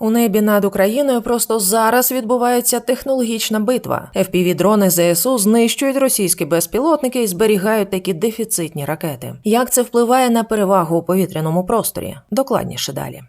У небі над Україною просто зараз відбувається технологічна битва. fpv дрони ЗСУ знищують російські безпілотники і зберігають такі дефіцитні ракети. Як це впливає на перевагу у повітряному просторі? Докладніше далі.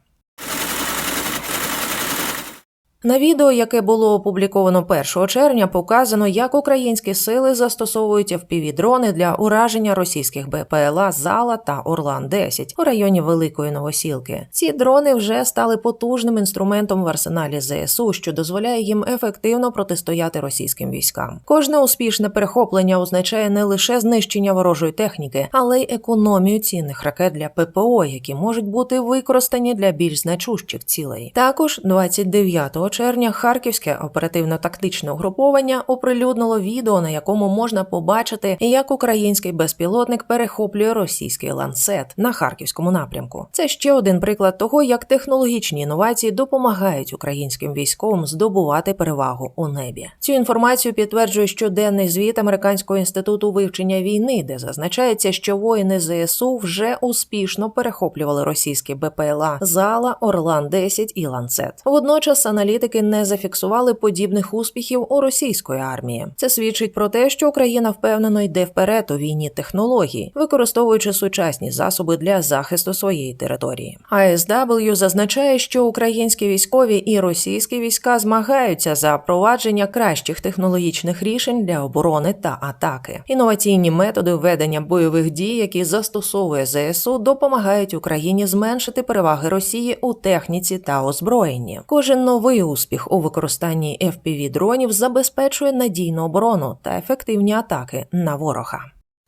На відео, яке було опубліковано 1 червня, показано, як українські сили застосовують FPV-дрони для ураження російських БПЛА Зала та Орлан-10 у районі Великої Новосілки. Ці дрони вже стали потужним інструментом в арсеналі ЗСУ, що дозволяє їм ефективно протистояти російським військам. Кожне успішне перехоплення означає не лише знищення ворожої техніки, але й економію цінних ракет для ППО, які можуть бути використані для більш значущих цілей. Також 29 червня Харківське оперативно-тактичне угруповання оприлюднило відео, на якому можна побачити, як український безпілотник перехоплює російський ланцет на харківському напрямку. Це ще один приклад того, як технологічні інновації допомагають українським військовим здобувати перевагу у небі. Цю інформацію підтверджує щоденний звіт Американського інституту вивчення війни, де зазначається, що воїни ЗСУ вже успішно перехоплювали російські БПЛА Зала, Орлан 10 і Ланцет. Водночас аналітики не зафіксували подібних успіхів у російської армії. Це свідчить про те, що Україна впевнено йде вперед у війні технологій, використовуючи сучасні засоби для захисту своєї території. АСW зазначає, що українські військові і російські війська змагаються за впровадження кращих технологічних рішень для оборони та атаки. Інноваційні методи ведення бойових дій, які застосовує ЗСУ, допомагають Україні зменшити переваги Росії у техніці та озброєнні. Кожен новий успіх у використанні fpv дронів забезпечує надійну оборону та ефективні атаки на ворога.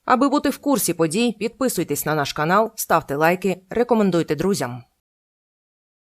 Аби бути в курсі подій, підписуйтесь на наш канал, ставте лайки, рекомендуйте друзям.